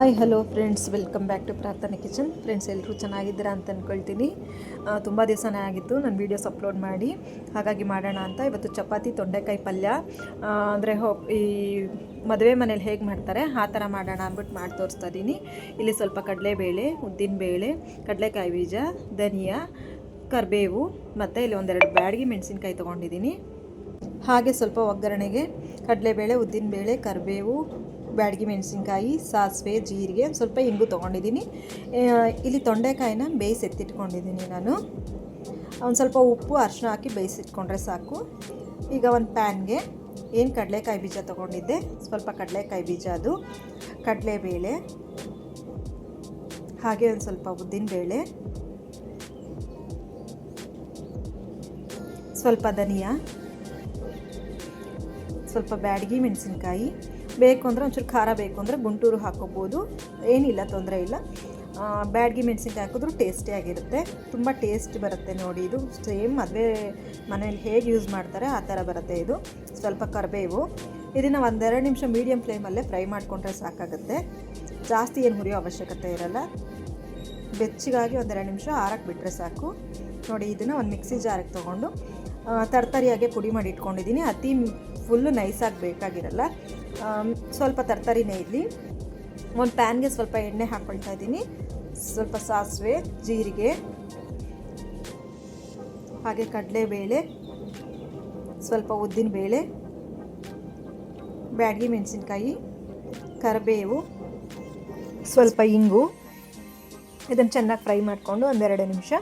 Hi hello friends welcome back to Prarthane kitchen friends ಎಲ್ಲರೂ ಚೆನ್ನಾಗಿದ್ದೀರಾ ಅಂತ ಅಂದ್ಕೊಳ್ತೀನಿ ತುಂಬ ದಿವಸನೇ ಆಗಿತ್ತು ನಾನು ವೀಡಿಯೋಸ್ ಅಪ್ಲೋಡ್ ಮಾಡಿ. ಹಾಗಾಗಿ ಮಾಡೋಣ ಅಂತ. ಇವತ್ತು ಚಪಾತಿ, ತೊಂಡೆಕಾಯಿ ಪಲ್ಯ. ಅಂದರೆ ಹೋ, ಈ ಮದುವೆ ಮನೇಲಿ ಹೇಗೆ ಮಾಡ್ತಾರೆ, ಆ ಥರ ಮಾಡೋಣ ಅಂದ್ಬಿಟ್ಟು ಮಾಡಿ ತೋರಿಸ್ತಾ ಇದ್ದೀನಿ. ಇಲ್ಲಿ ಸ್ವಲ್ಪ ಕಡಲೆಬೇಳೆ ಉದ್ದಿನಬೇಳೆ ಕಡಲೆಕಾಯಿ ಬೀಜ, ಧನಿಯಾ, ಕರಿಬೇವು, ಮತ್ತು ಇಲ್ಲಿ ಒಂದೆರಡು ಬ್ಯಾಡಗಿ ಮೆಣಸಿನ್ಕಾಯಿ ತೊಗೊಂಡಿದ್ದೀನಿ. ಹಾಗೆ ಸ್ವಲ್ಪ ಒಗ್ಗರಣೆಗೆ ಕಡಲೆಬೇಳೆ ಉದ್ದಿನಬೇಳೆ ಕರಿಬೇವು ಬ್ಯಾಡಗಿ ಮೆಣಸಿನ್ಕಾಯಿ, ಸಾಸಿವೆ, ಜೀರಿಗೆ ಸ್ವಲ್ಪ ಹಿಂಗು ತೊಗೊಂಡಿದ್ದೀನಿ. ಇಲ್ಲಿ ತೊಂಡೆಕಾಯಿನ ಬೇಯಿಸಿ ಎತ್ತಿಟ್ಕೊಂಡಿದ್ದೀನಿ ನಾನು. ಒಂದು ಸ್ವಲ್ಪ ಉಪ್ಪು ಅರಿಶಿನ ಹಾಕಿ ಬೇಯಿಸಿಟ್ಕೊಂಡ್ರೆ ಸಾಕು. ಈಗ ಒಂದು ಪ್ಯಾನ್ಗೆ ಏನು ಕಡಲೆಕಾಯಿ ಬೀಜ ತೊಗೊಂಡಿದ್ದೆ? ಸ್ವಲ್ಪ ಕಡಲೆಕಾಯಿ ಬೀಜ ಅದು. ಕಡಲೆಬೇಳೆ, ಹಾಗೆ ಒಂದು ಸ್ವಲ್ಪ ಉದ್ದಿನಬೇಳೆ, ಸ್ವಲ್ಪ ಧನಿಯಾ, ಸ್ವಲ್ಪ ಬ್ಯಾಡಗಿ ಮೆಣಸಿನ್ಕಾಯಿ ಬೇಕು ಅಂದರೆ ಒಂಚೂರು ಖಾರ ಬೇಕು ಅಂದರೆ ಗುಂಟೂರು ಹಾಕೋಬೋದು. ಏನಿಲ್ಲ, ತೊಂದರೆ ಇಲ್ಲ. ಬ್ಯಾಡ್ಗಿ ಮೆಣಸಿನ್ಕಾಯಿ ಹಾಕಿದ್ರೂ ಟೇಸ್ಟಿಯಾಗಿರುತ್ತೆ ತುಂಬ ಟೇಸ್ಟ್ ಬರುತ್ತೆ ನೋಡಿ ಇದು. ಸೇಮ್ ಮದುವೆ ಮನೇಲಿ ಹೇಗೆ ಯೂಸ್ ಮಾಡ್ತಾರೆ, ಆ ಥರ ಬರುತ್ತೆ ಇದು. ಸ್ವಲ್ಪ ಕರಿಬೇವು. ಇದನ್ನು ಒಂದೆರಡು ನಿಮಿಷ ಮೀಡಿಯಮ್ ಫ್ಲೇಮಲ್ಲೇ ಫ್ರೈ ಮಾಡಿಕೊಂಡ್ರೆ ಸಾಕಾಗುತ್ತೆ. ಜಾಸ್ತಿ ಏನು ಹುರಿಯೋ ಅವಶ್ಯಕತೆ ಇರಲ್ಲ. ಬೆಚ್ಚಿಗಾಗಿ ಒಂದೆರಡು ನಿಮಿಷ ಆರಕ್ಕೆ ಬಿಟ್ಟರೆ ಸಾಕು. ನೋಡಿ ಇದನ್ನು ಒಂದು ಮಿಕ್ಸಿ ಜಾರಕ್ಕೆ ತೊಗೊಂಡು ತರ್ತರಿಯಾಗೆ ಪುಡಿ ಮಾಡಿ ಇಟ್ಕೊಂಡಿದ್ದೀನಿ ಅತಿ ಫುಲ್ಲು ನೈಸಾಗಿ ಬೇಕಾಗಿರಲ್ಲ. ಸ್ವಲ್ಪ ತರ್ತರಿನೇ ಇರಲಿ. ಒಂದು ಪ್ಯಾನ್ಗೆ ಸ್ವಲ್ಪ ಎಣ್ಣೆ ಹಾಕ್ಕೊಳ್ತಾ ಇದ್ದೀನಿ. ಸ್ವಲ್ಪ ಸಾಸಿವೆ, ಜೀರಿಗೆ, ಹಾಗೆ ಕಡಲೆಬೇಳೆ, ಸ್ವಲ್ಪ ಉದ್ದಿನಬೇಳೆ ಬ್ಯಾಡಗಿ ಮೆಣಸಿನ್ಕಾಯಿ, ಕರಿಬೇವು, ಸ್ವಲ್ಪ ಇಂಗು, ಇದನ್ನು ಚೆನ್ನಾಗಿ ಫ್ರೈ ಮಾಡಿಕೊಂಡು ಒಂದೆರಡು ನಿಮಿಷ.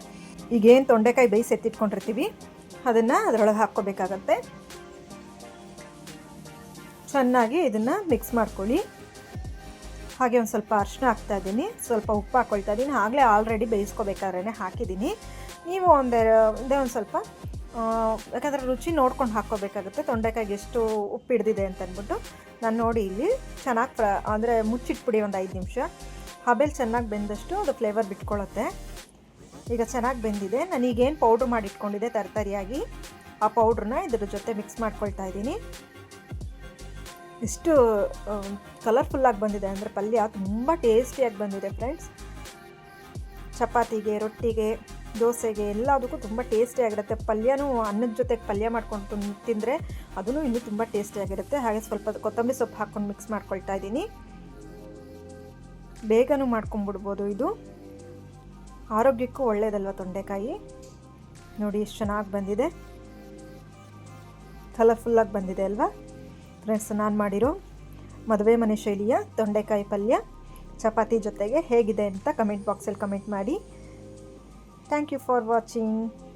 ಈಗೇನು ತೊಂಡೆಕಾಯಿ ಬೇಯಿಸಿ ಎತ್ತಿಟ್ಕೊಂಡಿರ್ತೀವಿ. ಅದನ್ನು ಅದರೊಳಗೆ ಹಾಕ್ಕೋಬೇಕಾಗತ್ತೆ. ಚೆನ್ನಾಗಿ ಇದನ್ನು ಮಿಕ್ಸ್ ಮಾಡ್ಕೊಳ್ಳಿ. ಹಾಗೆ ಒಂದು ಸ್ವಲ್ಪ ಅರಿಶಿನ ಹಾಕ್ತಾ ಇದ್ದೀನಿ. ಸ್ವಲ್ಪ ಉಪ್ಪು ಹಾಕ್ಕೊಳ್ತಾ ಇದ್ದೀನಿ. ಆಗಲೇ ಆಲ್ರೆಡಿ ಬೇಯಿಸ್ಕೋಬೇಕಾದ್ರೆ ಹಾಕಿದ್ದೀನಿ. ನೀವು ಒಂದೇ ಒಂದೇ ಒಂದು ಸ್ವಲ್ಪ ಯಾಕಂದರೆ ರುಚಿ ನೋಡ್ಕೊಂಡು ಹಾಕ್ಕೋಬೇಕಾಗುತ್ತೆ. ತೊಂಡೆಕಾಯಿಗೆ ಎಷ್ಟು ಉಪ್ಪು ಹಿಡ್ದಿದೆ ಅಂತ ಅಂದ್ಬಿಟ್ಟು ನಾನು ನೋಡಿ ಇಲ್ಲಿ ಚೆನ್ನಾಗಿ ಪ್ರ ಅಂದರೆ ಮುಚ್ಚಿಟ್ಬಿಡಿ ಒಂದು ಐದು ನಿಮಿಷ. ಹಬೆಲ್ ಚೆನ್ನಾಗಿ ಬೆಂದಷ್ಟು ಅದು ಫ್ಲೇವರ್ ಬಿಟ್ಕೊಳ್ಳುತ್ತೆ ಈಗ ಚೆನ್ನಾಗಿ ಬೆಂದಿದೆ. ನಾನು ಈಗೇನು ಪೌಡ್ರ್ ಮಾಡಿ ಇಟ್ಕೊಂಡಿದ್ದೆ ತರತರಿಯಾಗಿ. ಆ ಪೌಡ್ರನ್ನ ಇದ್ರ ಜೊತೆ ಮಿಕ್ಸ್ ಮಾಡ್ಕೊಳ್ತಾ ಇದ್ದೀನಿ. ಇಷ್ಟು ಕಲರ್ಫುಲ್ಲಾಗಿ ಬಂದಿದೆ ಅಂದರೆ ಪಲ್ಯ ತುಂಬ ಟೇಸ್ಟಿಯಾಗಿ ಬಂದಿದೆ ಫ್ರೆಂಡ್ಸ್ ಚಪಾತಿಗೆ, ರೊಟ್ಟಿಗೆ, ದೋಸೆಗೆ ಎಲ್ಲದಕ್ಕೂ ತುಂಬ ಟೇಸ್ಟಿಯಾಗಿರುತ್ತೆ ಪಲ್ಯನೂ ಅನ್ನದ ಜೊತೆಗೆ ಪಲ್ಯ ಮಾಡ್ಕೊಂಡು ತಿಂದರೆ ಅದೂ ಇನ್ನೂ ತುಂಬ ಟೇಸ್ಟಿಯಾಗಿರುತ್ತೆ ಹಾಗೆ ಸ್ವಲ್ಪ ಕೊತ್ತಂಬರಿ ಸೊಪ್ಪು ಹಾಕ್ಕೊಂಡು ಮಿಕ್ಸ್ ಮಾಡ್ಕೊಳ್ತಾ ಇದ್ದೀನಿ. ಬೇಗನೂ ಮಾಡ್ಕೊಂಬಿಡ್ಬೋದು ಇದು. ಆರೋಗ್ಯಕ್ಕೂ ಒಳ್ಳೆಯದಲ್ವ ತೊಂಡೆಕಾಯಿ? ನೋಡಿ ಎಷ್ಟು ಚೆನ್ನಾಗಿ ಬಂದಿದೆ. ಕಲರ್ಫುಲ್ಲಾಗಿ ಬಂದಿದೆ ಅಲ್ವಾ? ಫ್ರೆಂಡ್ಸ್, ನಾನು ಮಾಡಿರೋ ಮದುವೆ ಮನೆ ಶೈಲಿಯ ತೊಂಡೆಕಾಯಿ ಪಲ್ಯ ಚಪಾತಿ ಜೊತೆಗೆ ಹೇಗಿದೆ ಅಂತ ಕಮೆಂಟ್ ಬಾಕ್ಸಲ್ಲಿ ಕಮೆಂಟ್ ಮಾಡಿ. Thank you for watching.